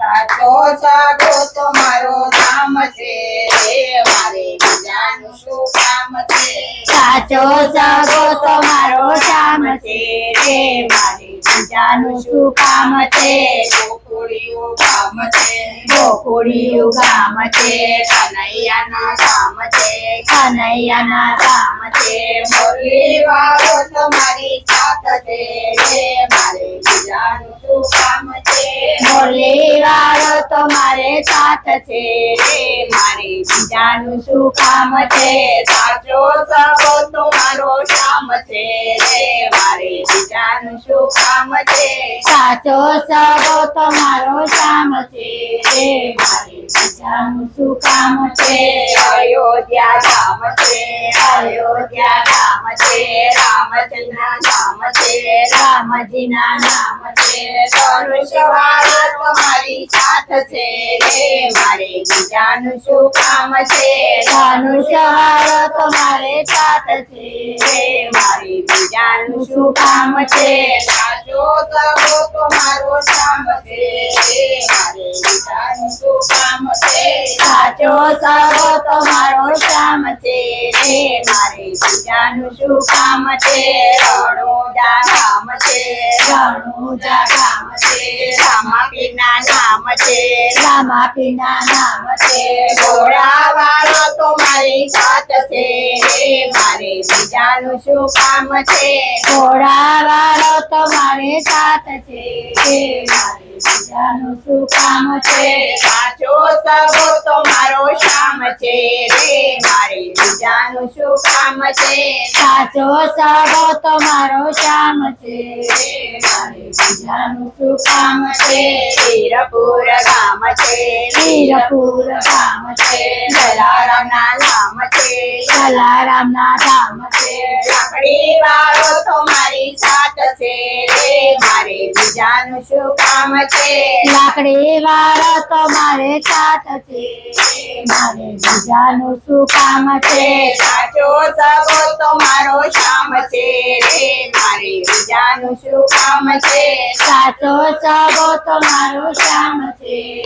સાચો સાગો તો મારો ધામ છે મારે બીજાનું શું કામ છે સાચો સાગો તો મારો શામ છે. મારે બીજાનું શું કામ છે? ગોકુળિયું કામ છે. ગામ છે. કનૈયાના કામ છે. કનૈયાના કામ છે. મોરલી વાળો તમારી સાથ છે. મારે બીજાનું શું કામ છે? મોરલી વાળો તો મારે સાથ છે. રે મારે બીજાનું શું કામ છે? સાચો સબો તો મારો છે. રે મારે બીજાનું શું કામ છે? સાચો સબો તો મારો છે. રે મારે બીજાનું શું કામ છે અયોધ્યા ધામ છે અયોધ્યા ધામ છે રામચંદ્ર ધામ છે રામજીના નામ છે ધનુષ્યવાળો તમારી સાથ છે રે મારે બીજાનું શું કામ છે ધનુષ્ય વાળો મારે સાથ છે રે મારે બીજાનું શું કામ છે સાચો સગો તો મારો છે, મારે શું કામ છે. સાચો સગો તો મારો છે, મારે બીજાનું શું કામ છે. રણોજા કામ છે, રણુજા કામ છે રામાપીરના નામ છે રામાપીના નામ છે. ઘોડાવાળો તો મારી સાથ છે રે મારે બીજાનું શું કામ છે? ઘોડા વાળો તો મારે સાથ છે મારે છે? સાચો સગો તો મારો છે, રે છે છે? છે ગામ છે વીરપુર ગામ છે, જલારામના નામ છે જલારામના ધામ છે. લાકડી વાળો તો મારી સાથ છે રે. મારે બીજાનું શું કામ છે? લાકડી વાળો તો મારે સાથ છે મારે બીજાનું શું કામ છે? સાચો સગો તો મારો શામ છે રે. મારે બીજાનું શું કામ છે. સાચો સગો તો મારો શ્યામ છે.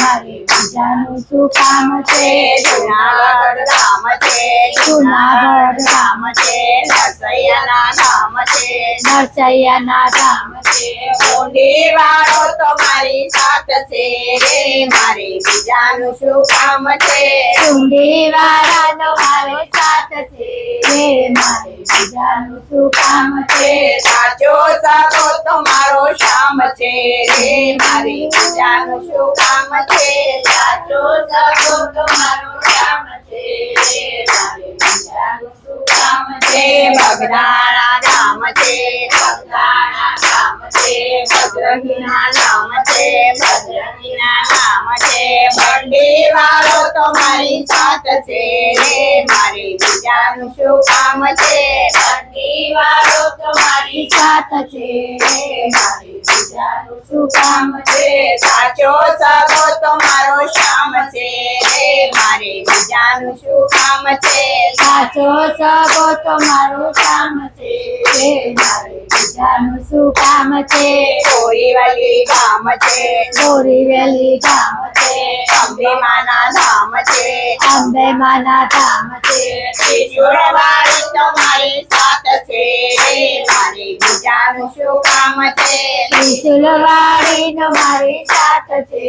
મારે બીજાનું શું કામ છે? જુનાગઢ ધામ છે. જુનાગઢ ધામ છે. નરસૈયાના ધામ છે. નરસૈયાના ધામ છે. ઊંડી વાળો તો મારી સાથ છે. મારે બીજાનું શું કામ છે? ચુંડી વાળાનો સાચો સગો તો મારો બીજાનું કામ છે? સાચો સગો તો મારો શ્યામ છે. રે મારે બીજાનું શું કામ છે? બગદાણા ધામ છે. બગદાણા ધામ છે. બજરંગીના નામ છે. બજરંગીના નામ છે. બંડી વાળો તો મારી સાથ છે. મારે બીજાનું શું કામ છે? બંડી વાળો તો મારી સાથ છે. મારે બીજાનું શું કામ છે? સાચો સગો તો મારો શામ છે. મારે બીજાનું શું કામ છે? સાચો સગો તો મારો કામ છે. મારે શું કામ છે? કોરીવાલી ગામ છે. ગોરી વેલી ગામ છે. અંબે માના ધામ છે. અંબે માના ધામ છે. ત્રિશુળવાળી તમારી સાથ છે. મારી બીજાનું શું કામ છે? ત્રિશુલવાળી નો મારી સાથ છે.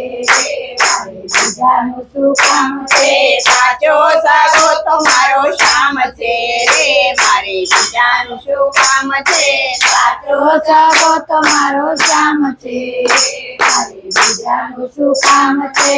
મારે બીજાનું શું કામ છે? સાચો સાગો તમારો શામ છે. રે મારે બીજાનું શું કામ છે? સાચો સાગો તમારો શામ છે. બીજાનું શું કામ છે